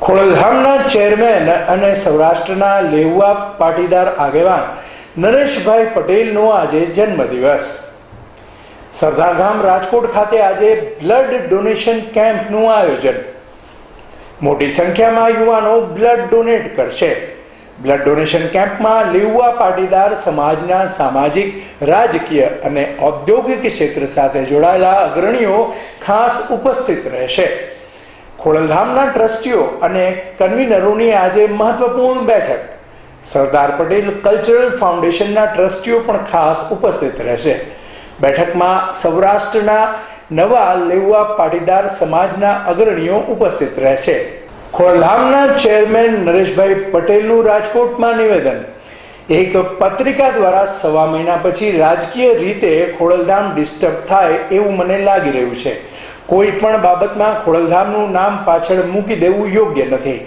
ખોડલધામના chairman અને સૌરાષ્ટ્રના લેઉવા પાટીદાર આગેવાન નરેશભાઈ પટેલનો આજે જન્મદિવસ. સરદારધામ રાજકોટ ખાતે આજે બ્લડ ડોનેશન કેમ્પનું આયોજન. મોટી સંખ્યામાં યુવાનો બ્લડ ડોનેટ કરશે. બ્લડ ડોનેશન કેમ્પમાં લેઉવા પાટીદાર સમાજના સામાજિક, રાજકીય અને ઔદ્યોગિક ક્ષેત્ર સાથે જોડાયેલા અગ્રણીઓ ખાસ ઉપસ્થિત રહેશે. ખોડલધામના ટ્રસ્ટીઓ અને કન્વીનરોની આજે મહત્વપૂર્ણ બેઠક. સરદાર પટેલ કલ્ચરલ ફાઉન્ડેશનના ટ્રસ્ટીઓ પણ ખાસ ઉપસ્થિત રહેશે. બેઠકમાં સૌરાષ્ટ્રના નવા લેવા પાટીદાર સમાજના અગ્રણીઓ ઉપસ્થિત રહેશે. ખોડલધામના ચેરમેન નરેશભાઈ પટેલનું રાજકોટમાં નિવેદન. એક પત્રિકા દ્વારા સવા મહિના પછી રાજકીય રીતે ખોડલધામ ડિસ્ટર્બ થાય એવું મને લાગી રહ્યું છે. કોઈ પણ બાબતમાં ખોડલધામનું નામ પાછળ મૂકી દેવું યોગ્ય નથી.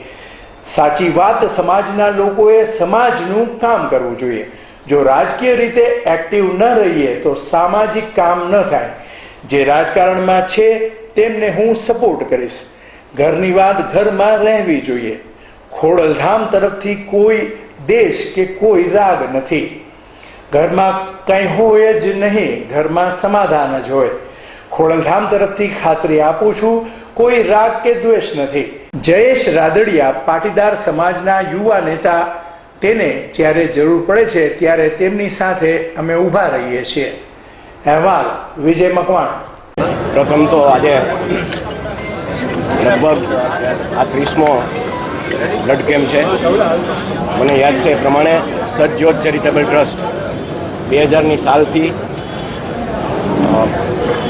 સાચી વાત સમાજના લોકોએ સમાજનું કામ કરવું જોઈએ. જો રાજકીય રીતે એક્ટિવ ન રહીએ તો સામાજિક કામ ન થાય. જે રાજકારણમાં છે તેમને હું સપોર્ટ કરીશ. ઘરની વાત ઘરમાં રહેવી જોઈએ. ખોડલધામ તરફથી કોઈ દેશ કે કોઈ રાગ નથી. ઘરમાં કંઈ હોય જ નહીં, ઘરમાં સમાધાન જ હોય. ખોડલધામ તરફથી ખાતરી આપું છું, કોઈ રાગ કે દ્વેષ નથી. જયેશ રાદડિયા, પાટીદાર સમાજના યુવા નેતા, તેને જ્યારે જરૂર પડે છે, ત્યારે તેમની સાથે અમે ઊભા રહીએ છીએ. અહેવાલ, વિજય મકવાણા. પ્રથમ તો આજે લગભગ આ ત્રીસમો બ્લડ કેમ્પ છે. મને યાદ છે એ પ્રમાણે સજ્જોત ચેરિટેબલ ટ્રસ્ટ બે હજારની સાલથી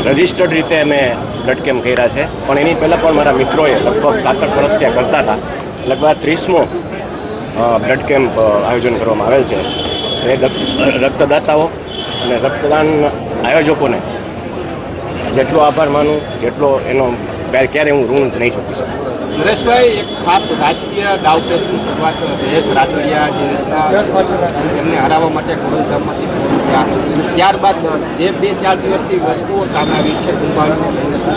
રજિસ્ટર્ડ રીતે અમે બ્લડ કેમ્પ કર્યા છે. પણ એની પહેલાં પણ મારા મિત્રોએ લગભગ સાત આઠ વર્ષ ત્યાં કરતા હતા. લગભગ ત્રીસમો બ્લડ કેમ્પ આયોજન કરવામાં આવેલ છે. એ રક્તદાતાઓ અને રક્તદાન આયોજકોને જેટલો આભાર માનું, જેટલો એનો ક્યારે હું ઋણ નહીં ચૂકી શકું. નરેશભાઈ એક ખાસ રાજકીય દાવપેચની શરૂઆત જયેશ રાતડિયા જે રીતના એમને હરાવવા માટે ખોડલધામમાંથી ત્યારબાદ જે બે ચાર દિવસથી વસ્તુઓ સામે આવી છે કુંભાણીને લઈને શું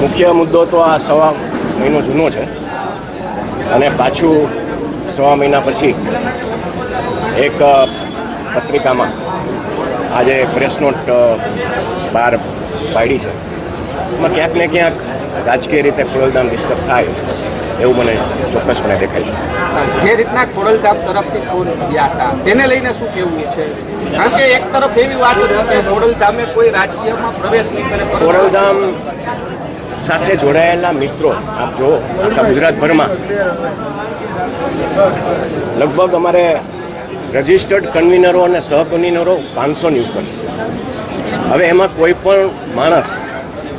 મુખ્ય મુદ્દો તો આ સવા મહિનો જૂનો છે. અને પાછું સવા મહિના પછી એક પત્રિકામાં આજે પ્રેસ નોટ બહાર પાડી છે. એમાં ક્યાંક ને ક્યાંક રાજકીય રીતે ખોડલધામ ડિસ્ટર્બ થાય એવું મને ચોક્કસપણે દેખાય છે. જે રીતના ખોડલધામ તરફથી હતા તેને લઈને શું કહેવું છે? કારણ કે એક તરફ એવી વાત હતી કે ખોડલધામે કોઈ રાજકીયમાં પ્રવેશ નહીં કરે ખોડલધામ સાથે જોડાયેલા મિત્રો આપ જુઓ આખા ગુજરાતભરમાં. લગભગ અમારે રજિસ્ટર્ડ કન્વીનરો અને સહકન્વીનરો પાંચસોની ઉપર છે. હવે એમાં કોઈ પણ માણસ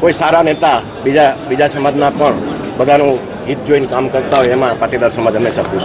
કોઈ સારા નેતા બીજા બીજા સમાજના પણ બધાનું હિત જોઈને કામ કરતા હોય એમાં પાટીદાર સમાજ હંમેશા ખુશ.